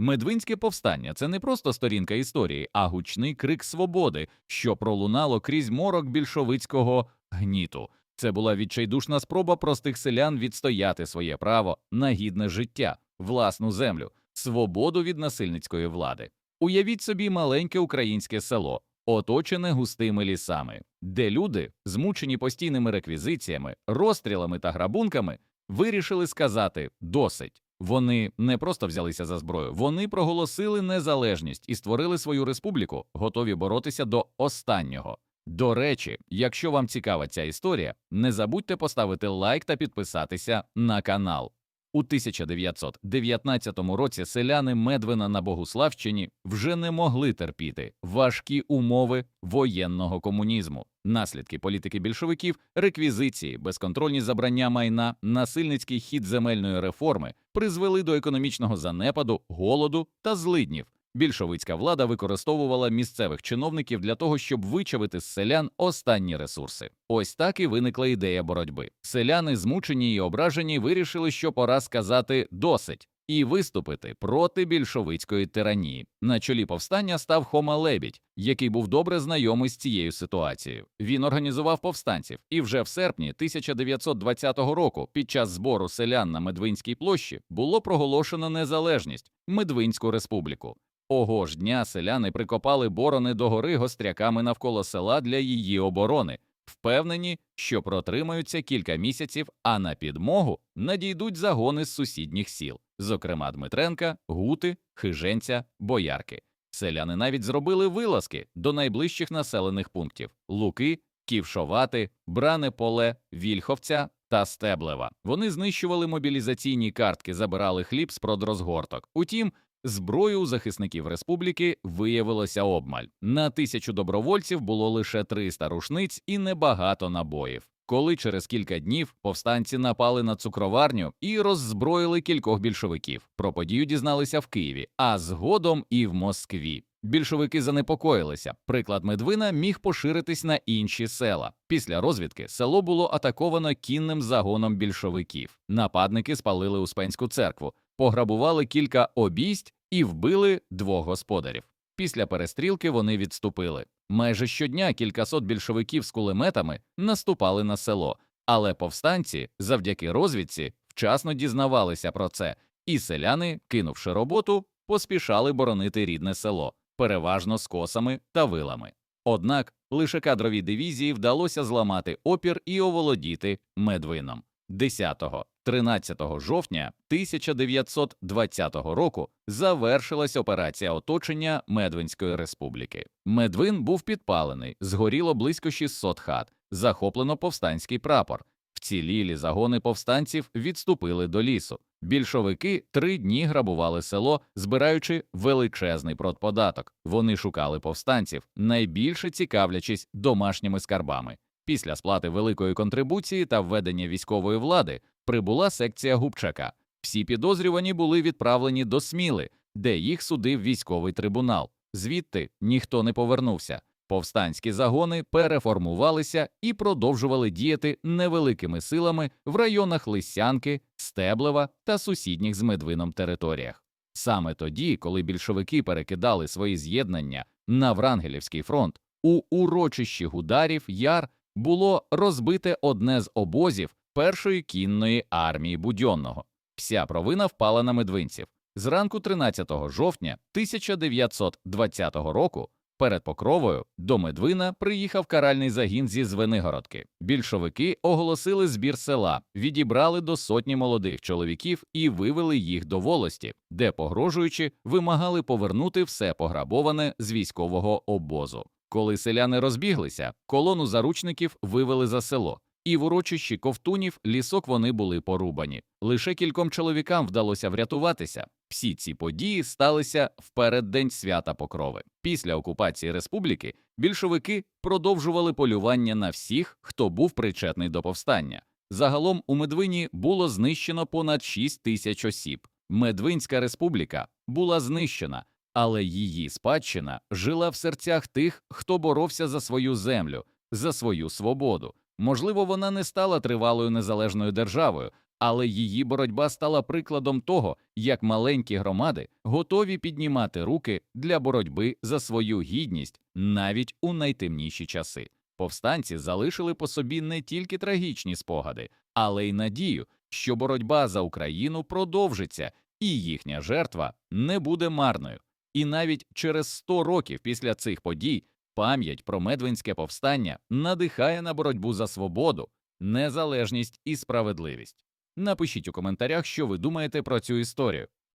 Медвинське повстання це не просто сторінка історії, а гучний крик свободи, що пролунало крізь морок більшовицького гніту. Це була відчайдушна спроба простих селян відстояти своє право на гідне життя, власну землю, свободу від насильницької влади. Уявіть собі маленьке українське село, оточене густими лісами, де люди, змучені постійними реквізиціями, розстрілами та грабунками, вирішили сказати досить. Вони не просто взялися за зброю, вони проголосили незалежність і створили свою республіку, готові боротися до останнього. До речі, якщо вам цікава ця історія, не забудьте поставити лайк та підписатися на канал. У 1919 році селяни Медвина на Богуславщині вже не могли терпіти важкі умови воєнного комунізму, наслідки політики більшовиків, реквізиції, безконтрольні забрання майна, насильницький хід земельної реформи призвели до економічного занепаду, голоду та злиднів. Більшовицька влада використовувала місцевих чиновників для того, щоб вичавити з селян останні ресурси. Ось так і виникла ідея боротьби. Селяни, змучені і ображені, вирішили, що пора сказати досить і виступити проти більшовицької тиранії. На чолі повстання став Хома Лебідь, який був добре знайомий з цією ситуацією. Він організував повстанців, і вже в серпні 1920 року, під час збору селян на Медвинській площі, було проголошено незалежність Медвинську республіку. Ого ж дня селяни прикопали борони до гори гостряками навколо села для її оборони, впевнені, що протримаються кілька місяців, а на підмогу надійдуть загони з сусідніх сіл, зокрема Дмитренка, Гути, Хиженця, Боярки. Селяни навіть зробили вилазки до найближчих населених пунктів Луки, Ківшовати, Бране Поле, Вільховця та Стеблева. Вони знищували мобілізаційні картки, забирали хліб з продрозгорток. Утім, Зброї у захисників республіки виявилося обмаль. На тисячу добровольців було лише 300 рушниць і небагато набоїв. Коли через кілька днів повстанці напали на цукроварню і роззброїли кількох більшовиків. Про подію дізналися в Києві, а згодом і в Москві. Більшовики занепокоїлися. Приклад Медвина міг поширитись на інші села. Після розвідки село було атаковано кінним загоном більшовиків. Нападники спалили Успенську церкву, пограбували кілька обійсть і вбили двох господарів. Після перестрілки вони відступили. Майже щодня кількасот більшовиків з кулеметами наступали на село, але повстанці, завдяки розвідці, вчасно дізнавалися про це, і селяни, кинувши роботу, поспішали боронити рідне село, переважно з косами та вилами. Однак лише кадровій дивізії вдалося зламати опір і оволодіти Медвином. 10-13 жовтня 1920 року завершилась операція оточення Медвинської республіки. Медвин був підпалений, згоріло близько 600 хат, захоплено повстанський прапор. Вцілілі загони повстанців відступили до лісу. Більшовики три дні грабували село, збираючи величезний продподаток. Вони шукали повстанців, найбільше цікавлячись домашніми скарбами. Після сплати великої контрибуції та введення військової влади прибула секція Губчака. Всі підозрювані були відправлені до Сміли, де їх судив військовий трибунал. Звідти ніхто не повернувся. Повстанські загони переформувалися і продовжували діяти невеликими силами в районах Лисянки, Стеблева та сусідніх з Медвином територіях. Саме тоді, коли більшовики перекидали свої з'єднання на Врангелівський фронт, у урочищі Гударів Яр було розбите одне з обозів першої кінної армії Будьонного. Вся провина впала на медвинців. Зранку 13 жовтня 1920 року перед Покровою до Медвина приїхав каральний загін зі Звенигородки. Більшовики оголосили збір села, відібрали до сотні молодих чоловіків і вивели їх до волості, де, погрожуючи, вимагали повернути все пограбоване з військового обозу. Коли селяни розбіглися, колону заручників вивели за село, і в урочищі ковтунів лісок вони були порубані. Лише кільком чоловікам вдалося врятуватися. Всі ці події сталися в переддень свята Покрови. Після окупації республіки більшовики продовжували полювання на всіх, хто був причетний до повстання. Загалом у Медвині було знищено понад 6 тисяч осіб. Медвинська республіка була знищена але її спадщина жила в серцях тих, хто боровся за свою землю, за свою свободу. Можливо, вона не стала тривалою незалежною державою, але її боротьба стала прикладом того, як маленькі громади готові піднімати руки для боротьби за свою гідність навіть у найтемніші часи. Повстанці залишили по собі не тільки трагічні спогади, але й надію, що боротьба за Україну продовжиться, і їхня жертва не буде марною. І навіть через 100 років після цих подій пам'ять про Медвинське повстання надихає на боротьбу за свободу, незалежність і справедливість. Напишіть у коментарях, що ви думаєте про цю історію.